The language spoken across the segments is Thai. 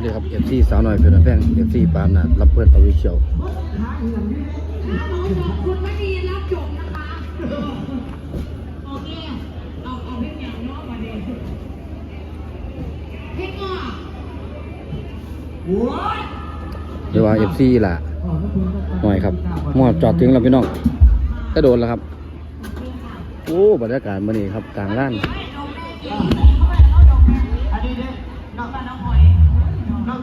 สวัสดีครับ FC สาวน้อยเพื่อนแพง FC ปามนารับเพื่อนอวิเชียวคุณไม่มีรับจบนะคะโอเคเอาเอาเพลงอย่างนอกมาเด็กเพลงอะเดี๋ยวว่า FC ล่ะหน่อยครับหมอดจอดถึงแล้วพี่น้องกระโดดแล้วครับ โอ้บรรยากาศมื้อนี้ครับกลางร้าน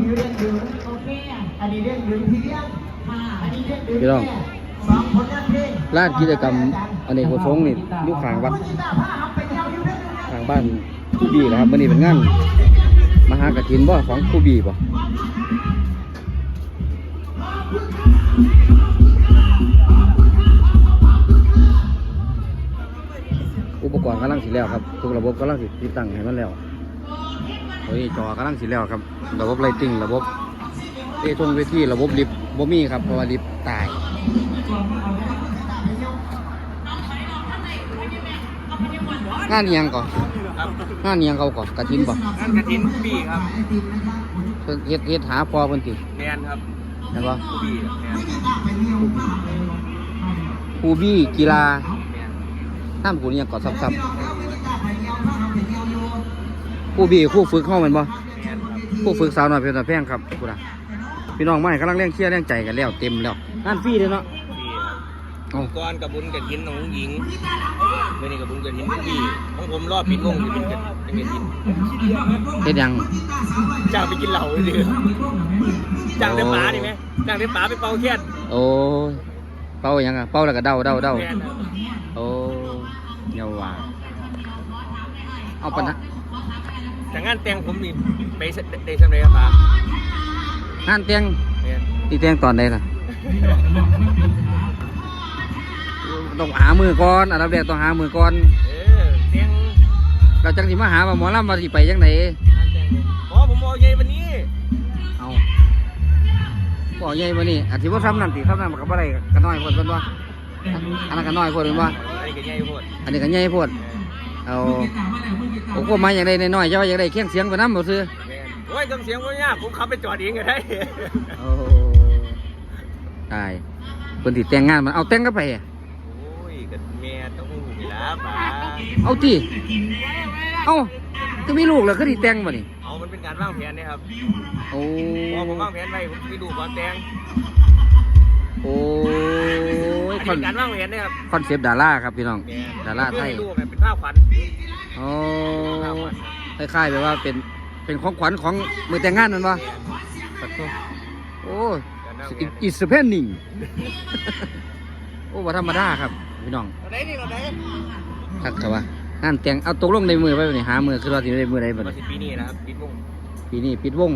น้องผิวเด่นผิวโอเคอะอันนี้เด่นผิวพี่เลี้ยงค่ะอันนี้เด่นผิวพี่น้องสองผลงานเพลงร้านกิจกรรมอเนกประสงค์นี่อยู่ข้างวัดกีตาร์ผ้าเอาไปเที่ยวอยู่เด้อทางบ้านครูบีนะครับมื้อนี้เป็นงานมหากฐินบ่ของครูบีบ่อุปกรณ์กำลังสิแล้วครับทุกระบบกำลังสิติดตั้งให้มันแล้ว โอ้ยจอกำลังสิแล้วครับ ระบบไลติ้งระบบเอทงเวทีระบบลิฟต์บ่มีครับเพราะว่าลิฟต์ตายงานอิหยังก่อนงานอิหยังเขาก่อนกฐินบ่งานกระถินผู้บีครับเพิ่นเฮ็ดเฮ็ดหาพอเพิ่นติแมนครับเห็นบ่ผู้บีแมนครูบี้กีฬาแมนห้ามกูนี่ยังก่อนซับๆค รูบี้ครูฝึกเฮาแม่นบ่แมนครับครูฝึกสาวน้อยเพชรแพงครับกูนะพี่น้องไม่กำลังเร่งเครียดเร่งใจกันแล้วเต็มแล้วงานฟรีเลยเนาะบีครับเอ้าก่อนกับบุญกระถินของหญิงเมื่อนี้กับบุญกระถินผู้บีของผมรอบปิดวงจะเป็นกระจะเป็นกินเฮ็ดหยังจ้างไปกินเหล้าเลยเดือจ้างได้ป๋าดิไหมจ้างได้ป๋าไปเป่าแค่นโอ้ยเป่าหยังอะเป่าแล้วก็เดาเดาเดาแมนครับโอ้เยาว่าเอาปะนะ แต่งานแต่งผมนี่ไปได้สำเร็จครับป๋างานเตียงแมนตีเตียงตอนใดล่ะ ต้องหามือก่อนอันดับแรกต้องหามือก่อนเออแต่งเราจังสิมาหาว่าหมอลำมาสิไปจังไหนงานแต่งอ๋อผมเอาใหญ่วันนี้เอาบอกใหญ่มานี่อาจสิว่าทำนั่นติทำนั่นมันก็บ่ได้ก็น้อยโพดเพิ่นว่าอันนั้นก็น้อยโพดเพิ่นว่าอะไรก็ใหญ่โพดอันนี้ก็ใหญ่โพดเอาผมก็มาอย่างใดน้อยๆเจ้าอย่างใดเคียงเสียงไปนำบ่ซื้อแมนโอ้ยเครื่องเสียงผมยากผมขับไปจอดเองก็ได้โอ้ตายเพิ่นสิแต่งงานมันเอาแต่งกับไปอะโอ้ยกับแม่ต้องหูนี่ละป๋าเอาติเอ้าก็มีลูกแล้วก็สิแต่งบ่นี่เอามันเป็นการวางแผนนะครับโอ้พอผมวางแผนไว้ผมไปดูก่อนแต่งโอ้ ยอันคอนนี้การวางแผนนะครับคอนเซปต์ดาราครับพี่น้องแม่ดาราไทยเพื่อให้ดูแบบเป็นภาพขวัญโอ้คล้ายๆแบบว่าเป็นเป็นของขวัญของมือแต่งงานนั่นบ่ขอโทษโอ้การวางแผนอิสเพนนิงโอ้ว่าธรรมดาครับพี่น้องเราได้นี่เราได้ครับแต่ว่างานแต่งเอาตกลงในมือไปนี่หามือคือเราที่ได้มือใดบ่มานี่สิปีนี้นะครับปิดวงปีนี้ปิดวง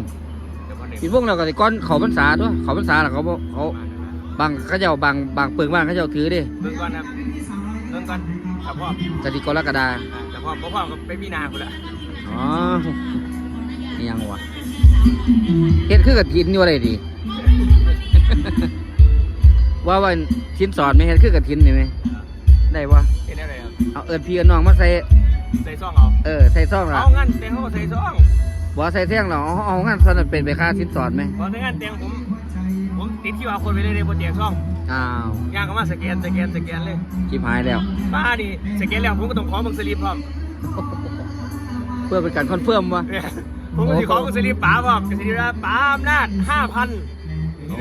เดี๋ยววันไหนปิดวงแล้วก็สิก่อนเขาพรรษาด้วยเขาพรรษาแล้วเขาบ่เขา บางเขาเจ้าบางบางเปิงบ้านเขาเจ้าถือเดิเบิ่งก่อนครับเบิ่งก่อนแต่พ่อกติกรกฎาแต่พ่อพ่อพ่อก็ไปมีนาคุณละอ๋อนี่ยังวะเฮ็ดคือกับทินอยู่อะไรดี ว่าว่าชิ้นสอนไหม่เฮ็ดคือกับทินนี่ไหมได้ปะเห็นอะไรครับเอาเอิญพี่เอิญน้องมาใส่ใส่ซองเอาเออใส่ซองละเอางั้นแต่งเขาก็ใส่ซองบ่ใส่เที่ยงหรอเอาเอางั้นสนันเป็นไปค่าชิ้นสอนไหมพอในงานแต่งผมผม ติดที่ว่าคนไปเลยในโปรเจกต์ซองอ้าวย่างก็มาสแกนสแกนสแกนเลยชิบหายแล้วป้าดิสแกนแล้วผมก็ต้องขอมึงสลิปพร้อมเพื่อเป็นการคอนเฟิร์มวะเนี่ยผมก็สิขอมึงสลิปป๋าพร้อมก็สิได้ว่าป๋าอำนาจห้าพันโอ้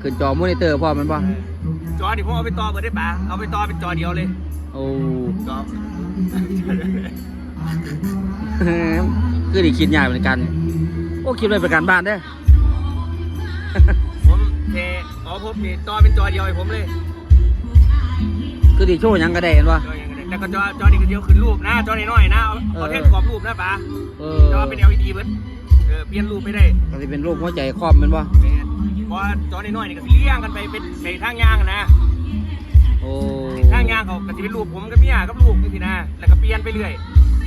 ขึ้นจอมอนิเตอร์พร้อมมันปะจอดิผมเอาไปต่อเบิดได้ป๋าเอาไปต่อเป็นจอเดียวเลยโอ้ จอ คือไดีคิดยากเหมือนกัน โอ้คิดไว้เป็นการบ้านเด้อ ผมเทขอผมนี่ต่อเป็นจอเดียวให้ผมเลยคือไดีโชว์หยังก็ได้เห็นปะจอยังไงแต่ก็จอจอนี้ก็เดียวขึ้นรูปนะจอน้อยๆนะเอาเอาแท่นกรอบรูปนะป๋าเอจออเป็น LED เบิดเออเปลี่ยนรูปไม่ได้ก็จะเป็นรูปหัวใจครอบแมันปะแม่นเพราะว่าจอน้อยๆนี่ก็สิเลี้ยงกันไปเป็นในทางยางอะนะโอ้ทางยางเขาก็จะเป็นรูปผมกับเมียกับลูกนี่สินะแล้วก็เปลี่ยนไปเรื่อย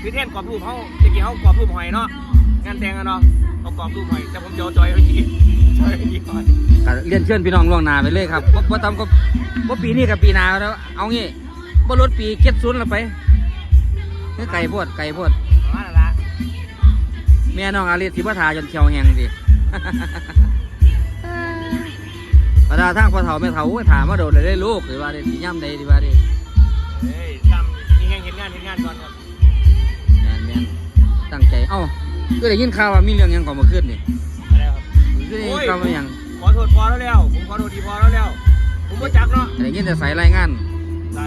คือแท่นกรอบรูปเขาตะกี้เขากรอบรูปหอยเนาะ งานแต่งอะเนาะเขากรอบรูปหอยแต่ผมจะเอาจอยเอาทีจอยเอาทีก่อนก็เรียนเชิญพี่น้องล่วงหน้าไปเลยครับว่าว่าทำก็ว่าปีนี้กับปีหน้าแล้ว เอางี้บ่ลดปีเก็ดศูนย์ละไปคือไก่โพดไก่โพดประมาณนั้นละเมแม่น้องอาลีสิบ่ทาจนเขียวแห้งสิประดาทางพ่อเฒ่าแม่เฒ่าโอ้ยถามมาโดดเลยได้ลูกหรือว่าได้สิย่ำใดดีว่าดิเฮ้ยทำมีแห่งเห็นงานเห็นงานก่อนครับแม่นแม่นตั้งใจเอ้า ก็ได้ยินข่าวว่ามีเรื่องหยังก่อนมาขึ้นนี่อะไรครับ ก็ได้ยินข่าวว่าหยังขอโทษพอแล้วแล้ว ผมขอโทษทีพอแล้วแล้ว ผมก็จักเนาะได้ยินแต่สายรายงาน แต่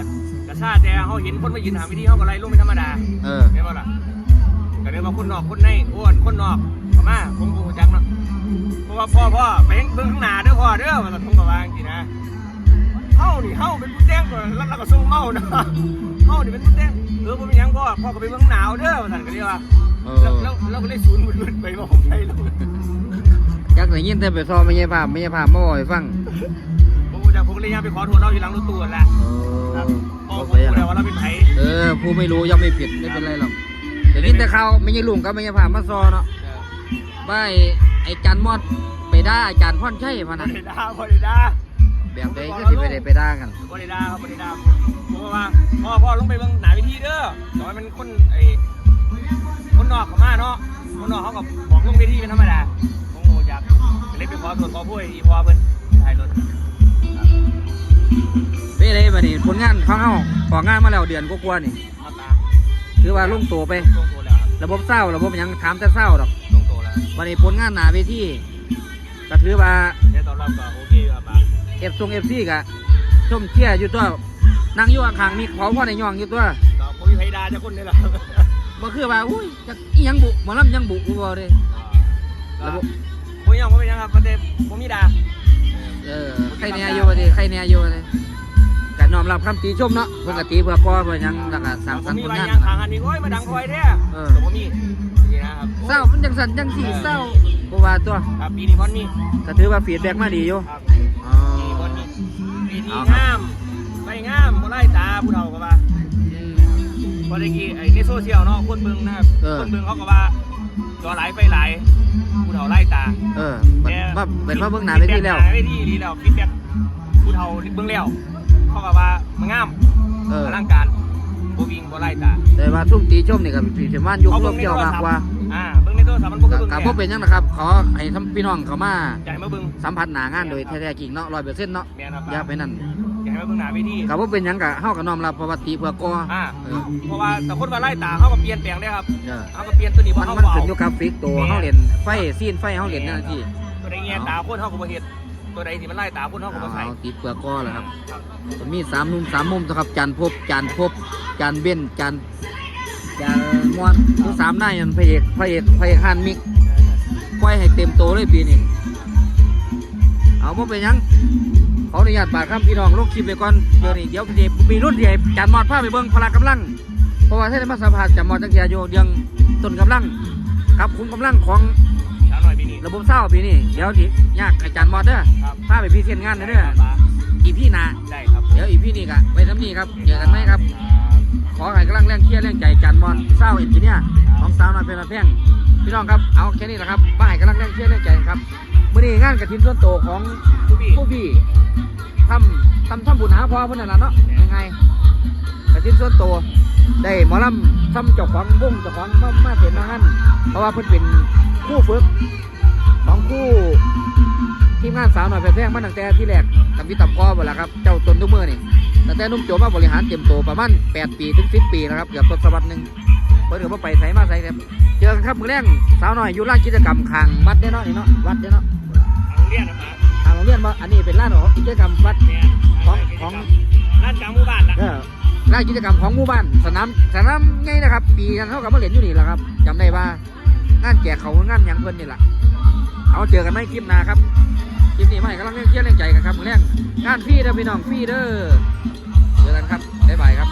กระชาแต่เขาเห็นคนมายืนหาวิธีเขาก็ไล่ลงเป็นธรรมดาเออ เห็นป่ะล่ะก็เลยว่าคนนอกคนในอ้วนคนนอกเข้ามาผมก็จักเนาะเพราะว่าพ่อพ่อไปเบิ่งข้างหน้าเด้อพ่อเด้อว่าผมก็วาจังซี่นะเฮานี่เฮาเป็นผู้แจ้ง ก่อนแล้วเราก็สู้เมาเนาะเฮานี่เป็นผู้แจ้งเออผมเป็นหยังพ่อพ่อก็ไปเบิ่งหนาวเด้อว่าซั่นก็เรียกว่าเอแล้วอแล้วแล้วก็เลยศูนย์วุ่นๆไปว่าผมไปลงจักได้ยินแต่ไปซ้อมไม่ใช่ภาพไม่ใช่ภาพมาบ่อยฟังผมก็จะผมก็เลยย่างไปขอโทษเราอยู่หลังรถตู้นั่นแหละเอครับอพ่อบ่ผมไปรู้อะแล้วว่าเราเป็นไผเออผู้ไม่รู้ย่อมไม่ผิดไม่เป็นไรหรอกได้ยินแต่ข่าวไม่ใช่ลุงกับไม่ใช่ภาพมาซอเนาะเออว่าไอ้ไอ้จันมอดไปด่าอาจารย์พ่อนใช่พะบ่นะได้ด่าบ่ได้ด่า แบบใดก็สิไปได้ไปด่ากันบริดาครับบริดาผมว่าพ่อพ่อลงไปเบิ่งหนาวิธีเด้อต่อให้มันคนไอ้คนนอกเขามาเนาะคนนอกเขาก็บอกลงเวทีเป็นธรรมดาผมโง่อยากไปเล่นไปขอตรวจขอพูดอีพอเพิ่นถ่ายรถเป็นไรมานี่ผลงานของเฮาออกงานมาแล้วเดือนกว่าๆนี่เอาตาถือว่าลงตัวไป ลงตัวแล้วครับระบบเศร้าระบบหยังถามแต่เศร้าดอกลงตัวแล้ววันนี้ผลงานหนาเวทีก็ถือว่าเนี่ยตอนรับก็โอเคอยู่ครับป้า เอฟซงเอฟซีก็ชมเชียร์อยู่ตัวนั่งอยู่ข้างๆมีขอพ่อในย่องอยู่ตัวก็ผมมีไผดาจะคนนี่แหละบ่คือว่าอุ้ยจักอีหยังบุหมอลำยังบุกูบ่เลยระบบผมยังผมยังครับประเด็นผมมีดาเออใครเนี่ยอยู่ว่าดิใครเนี่ยอยู่ว่าดิก็น้อมรับคำติชมเนาะเพิ่นก็ตีเพื่อก่อเพื่อหยังแล้วก็สร้างผสรมรค์มีผลรายงานงานทางอันนี้โอ้ยมาดังคอยแท้เออแต่ผมมีนี่นะครับเศร้ามันจังสั่นจังสีเศร้าบ่ว่าตัวครับปีนี้พอนมีก็ถือว่าฟีดแบ็กมาดีอยู่ครับอ๋อปีนี้พอนมี ปีนี้เอาครับงามไปงามบ่ไล่ตาผู้เฒ่าก็ว่าอืมพอได้กี้ไอ้ในโซเชียลเนาะคนเบิ่งนะครับเออ คนเบิ่งเขาก็ว่าจอหลายไฟหลายผู้เฒ่าไล่ตาเออมันว่าเป็นว่าเบิ่งหน้าไปที่แล้วฟีดบ็กหน้าเวทีดีแล้วฟีดแบ็กผู้เฒ่าเบิ่งแล้วเขาก็ว่ามันงามเอออลังการบ่วิ่งบ่ไล่ตา แต่ว่าทุ่มตีชมนี่ก็สิสิมันอยู่รวมเกี่ยวมากกว่าอ่าเบิ่งในโทรศัพท์มันบ่คือเบิ่งกับแท้บ่เป็นหยังนะครับขอให้ทำพี่น้องเขามาอยากให้มาเบิ่งสัมผัสหน้างานโดยแท้ๆจริงเนาะ100%เนาะแม่นครับอย่าไปนั่นอยากให้มาเบิ่งหน้าเวทีกับบ่เป็นหยังก็เฮาก็น้อมรับเพราะว่าตีเพื่อก่ออ่าเออเพราะว่าแต่คนว่าไล่ตาเขาก็เปลี่ยนแปลงได้ครับเออเขาก็เปลี่ยนตัวนี้เพมัราะนเขามันเบาขึ้นอยู่กับฟิกตัวเฮาเล่นไฟซีนไฟเฮาเล่นนั่นที่ตัวใดแง่ตาคนเขาก็บ่เฮ็ดตัวใดที่มันไล่ตาคนเขาก็บ่ใส่ เอาตีเพื่อก่อแหละครับ มันมีสามมุมสามมุมนะครับจันพบจันพบจันเบ้นจันจัน ม่วนมีสามนายนั่นพระเอกพระเอกพระเอกฮันมิกปล่อยให้เต็มโตเลยปีนี้เอาบ่เป็นหยังขออนุญาตบาดคำพี่น้องลงคลิปไปก่อนเดี๋ยวนี้เดี๋ยวจะมีรุ่นใหญ่จันมอดพาไปเบิ่งพละกำลังเพราะว่าถ้าได้มาสัมผัสจันมอดจักรยานโยเดืองต้นกำลังครับคุมกำลังของช้าหน่อยปีนี้ระบบเศร้าปีนี้เดี๋ยวสิยากอาจารย์มอดเด้อครับพาไปพรีเซนต์งานเด้อเด้อครับอีพี่หนาได้ครับเดี๋ยวอีพี่นี่กะไปทำนี่ครับเจอกันไหมครับข อให้กำลังแรงเชียร์แรงใจจันมอดเศร้าเอ็นจิเนียร์ของสาวน้อยเป็นมาแพงพี่น้องครับเอาแค่นี้แหละครับมาให้กำลังแรงเชียร์แรงใจครับมื่อนี้งานกระถินส่วนโตวของทุกปีผู้พี่ทำทำทำบุญหาพ่อเพื่อนนนล่ะเนาะยังไงกระถินส่วนโตวได้หมอลำทำเจ้าของวงเจ้าของมามาเป็นมางั้นเพราะว่าเพิ่นเป็นคู่ฝึกของคู่ทีมงานสาวหน่อยแพงมาตั้งแต่ที่แรกกับพี่ตับกอหมดแล้วครับ เจ้าจนทุกมือนี่ ตั้งแต่นุ่มโจมาบริหารเต็มโตวประมาณ8ปีถึง10 ปีนะครับเกือบทศวรรษหนึ่งเพิ่นก็บ่ไปไสมาไสครับเจอกันครับมือแรงสาวหน่อยอยู่ร้านกิจกรรมข้างวัดเด้อเนาะนี่เนาะวัดเด้อเนาะโรงเรียนนะครับทางโรงเรียนว่าอันนี้เป็นร้านของกิจกรรมวัดเนี่ยของของร้านกลางหมู่บ้านละเออร้านกิจกรรมของหมู่บ้านสนามสนามไงนะครับ ปีนั้นเขากับมาเล่นอยู่นี่แหละครับจำได้ว่างานแจกเขางานหยังเพิ่นนี่แหละเอาเจอกันไหมคลิปหน้าครับ คลิปนี้ไม่กำลังเล่นเชียร์เล่นใจกันครับมือแรงงานฟรีเด้อพี่น้องฟรีเด้อเจอกันครับบ๊ายบายครับ